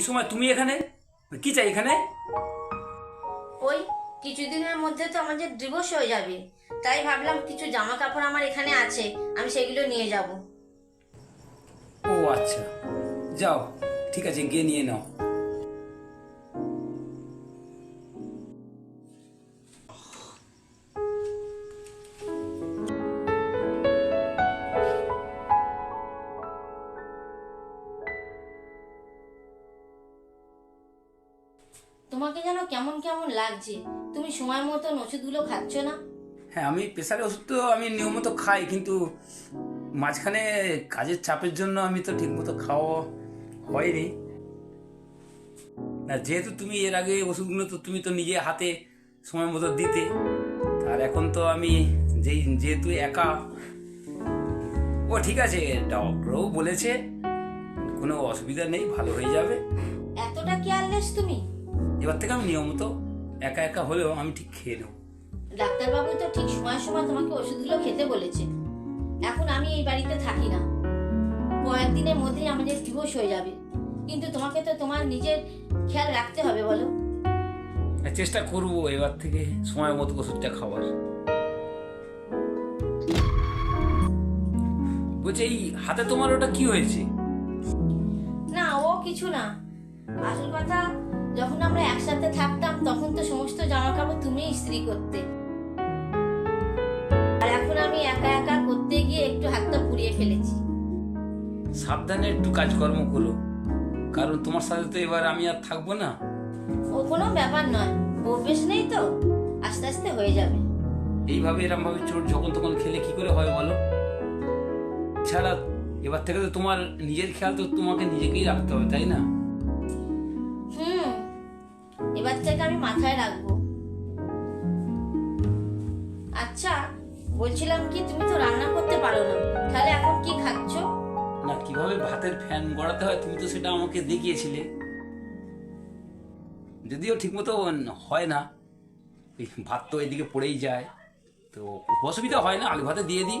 এই সময় তুমি এখানে? কি চাই এখানে? ওই কিছুদিনের মধ্যে তো আমাদের ডিভোর্স হয়ে যাবে। তাই ভাবলাম কিছু জামা কাপড় আমার এখানে আছে আমি সেগুলো নিয়ে যাব। ও আচ্ছা। যাও ঠিক আছে গিয়ে নিয়ে নাও। তোমাকে যেন কেমন কেমন লাগছে। তুমি সময় মতন ওষুধগুলো খাচ্ছ না? হ্যাঁ আমি প্রেশারের ওষুধ তো আমি নিয়মিত খাই কিন্তু মাঝখানে কাজের চাপের জন্য আমি তো ঠিকমতো খাওয়া হয়নি। না যেহেতু তুমি এর আগে ওষুধগুলো তো তুমি তো নিজে হাতে সময় মতো দিতে আর এখন তো আমি যেই যেহেতু একা ও ঠিক আছে ডক্টরও বলেছে কোনো অসুবিধা নেই ভালো হয়ে যাবে। এতটা কেয়ারলেস তুমি? এবার থেকে আমি নিয়মিত একা একা হলেও আমি ঠিক খেয়ে নেব। ডাক্তারবাবু তো ঠিক সময় সময় তোমাকে ওষুধগুলো খেতে বলেছে। এখন আমি এই বাড়িতে থাকি না। কয়েকদিনের মধ্যেই আমাদের ডিভোর্স হয়ে যাবে। কিন্তু তোমাকে তো তোমার নিজের খেয়াল রাখতে হবে বলো। চেষ্টা করব এবার থেকে সময় মতো ওষুধটা খাওয়ার। বলছি এই হাতে তোমার ওটা কি হয়েছে? না ও কিছু না। আসল কথা একসাথে থাকতাম তখন তো সমস্ত জামা কাপড় তুমি ইস্ত্রি করতে। আর এখন আমি একা একা করতে গিয়ে একটু হাতটা পুড়িয়ে ফেলেছি। সাবধানে একটু কাজকর্ম করো। কারণ তোমার সাথে তো এবার আমি আর থাকব না। ও কোনো ব্যাপার নয় অভ্যেস নেই তো আস্তে আস্তে হয়ে যাবে। এইভাবে এরকম ভাবে চোট যখন তখন খেলে কি করে হয় বলো? ছাড়া এবার থেকে তো তোমার নিজের খেয়াল তো তোমাকে নিজেকেই রাখতে হবে তাই না? মাথায় রাখব। আচ্ছা বলছিলাম কি তুমি তো রান্না করতে পারো না। তাহলে এখন কি খাচ্ছ? না, কীভাবে ভাতের ফ্যান গড়াতে হয় তুমি তো সেটা আমাকে দেখিয়েছিলে। যদিও ঠিকমতো হয় না ভাত তো এদিকে পড়েই যায়। তো অসুবিধা হয় না, আলু ভাতে দিয়ে দিই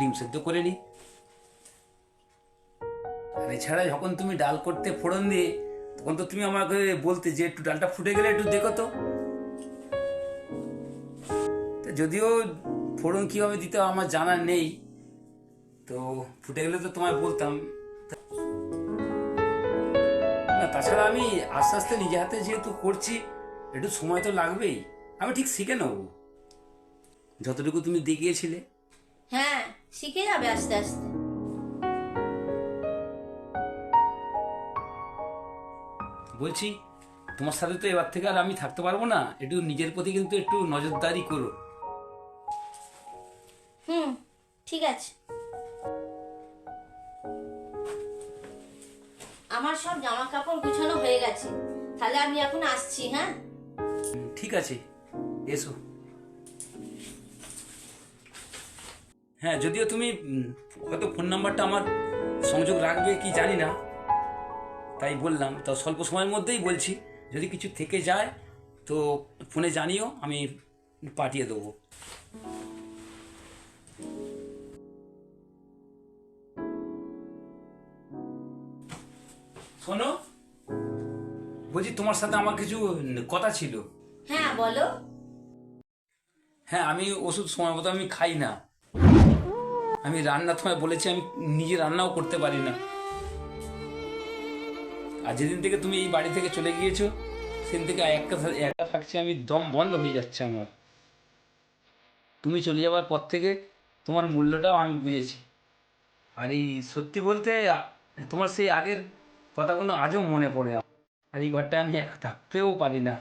ডিম সেদ্ধ করে নিই। আর এছাড়া যখন তুমি ডাল করতে ফোড়ন দিয়ে তখন তো তুমি আমাকে বলতে যে একটু ডালটা ফুটে গেলে একটু দেখো তো। যদিও ফোড়ন কীভাবে দিতে আমার জানা নেই, তো ফুটে গেলে তো তোমায় বলতাম। না, তাছাড়া আমি আস্তে আস্তে নিজে হাতে যেহেতু করছি, একটু সময় তো লাগবেই। আমি ঠিক শিখে নেব। যতটুকু তুমি দেখিয়েছিলে। হ্যাঁ শিখে যাবে আস্তে আস্তে। বলছি তোমার সাথে তো এবার থেকে আর আমি থাকতে পারব না। একটু নিজের প্রতি কিন্তু একটু নজরদারি করো। হুম ঠিক আছে। আমার সব জামা কাপড় গুছানো হয়ে গেছে। তাহলে আমি এখন আসছি হ্যাঁ? ঠিক আছে। এসো। হ্যাঁ যদিও তুমি হয়তো ফোন নাম্বারটা আমার সংযোগ রাখবে কি জানি না। তাই বললাম তো স্বল্প সময়ের মধ্যেই বলছি যদি কিছু থেকে যায় তো ফোনে জানিও আমি পাঠিয়ে দেবো। শোনো বলছি তোমার সাথে আমার কিছু কথা ছিল। হ্যাঁ বলো। হ্যাঁ আমি ওষুধ সময় মতো আমি খাই না। আমি রান্না তোমায় বলেছি আমি নিজে রান্নাও করতে পারি না। আর যেদিন থেকে তুমি এই বাড়ি থেকে চলে গিয়েছো, সেদিন থেকে একা থা- একা থাকছি আমি, দম বন্ধ হয়ে যাচ্ছে আমার। তুমি চলে যাওয়ার পর থেকে তোমার মূল্যটাও আমি বুঝেছি। আর এই সত্যি বলতে, তোমার সেই আগের কথাগুলো আজও মনে পড়ে আর এই ঘরটায় আমি একা থাকতেও পারি না।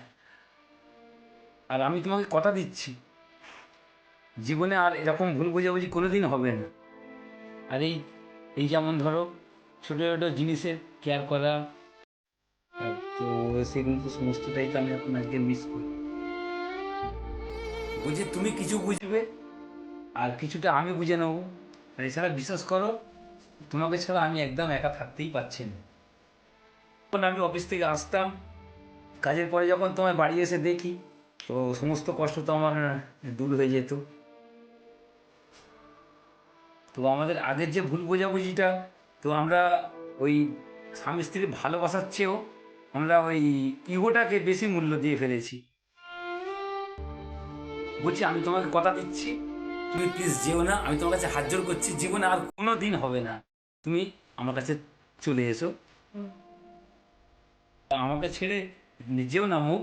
আর আমি তোমাকে কথা দিচ্ছি, জীবনে আর এরকম ভুল বোঝাবুঝি কোনোদিন হবে না। আর এই এই যেমন ধরো, ছোটো ছোটো জিনিসের কেয়ার করা তো সেগুলো তো সমস্তটাই তো আমি এখন আজকে মিস করি। বুঝি তুমি কিছু বুঝবে? আর কিছুটা আমি বুঝে নেব। আর এছাড়া বিশ্বাস করো তোমাকে ছাড়া আমি একদম একা থাকতেই পারছি না। যখন আমি অফিস থেকে আসতাম কাজের পরে যখন তোমায় বাড়ি এসে দেখি তো সমস্ত কষ্ট তো আমার দূর হয়ে যেত। তো আমাদের আগের যে ভুল বোঝাবুঝিটা তো আমরা ওই স্বামী স্ত্রীর ভালোবাসার চেয়েও আমরা ওই ইগোটাকে বেশি মূল্য দিয়ে ফেলেছি। বলছি আমি তোমাকে কথা দিচ্ছি তুমি প্লিজ যেও না আমি তোমার কাছে হাত জোর করছি জীবনে আর কোনো দিন হবে না। তুমি আমার কাছে চলে এসো। আমাকে ছেড়ে নিজেও না মুখ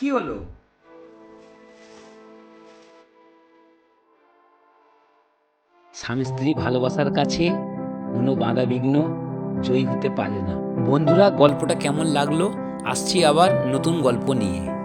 কি হলো? স্বামী স্ত্রী ভালোবাসার কাছে কোনো বাধা বিঘ্ন জয়ী হতে পারে না। বন্ধুরা, গল্পটা কেমন লাগল? আসছি আবার নতুন গল্প নিয়ে।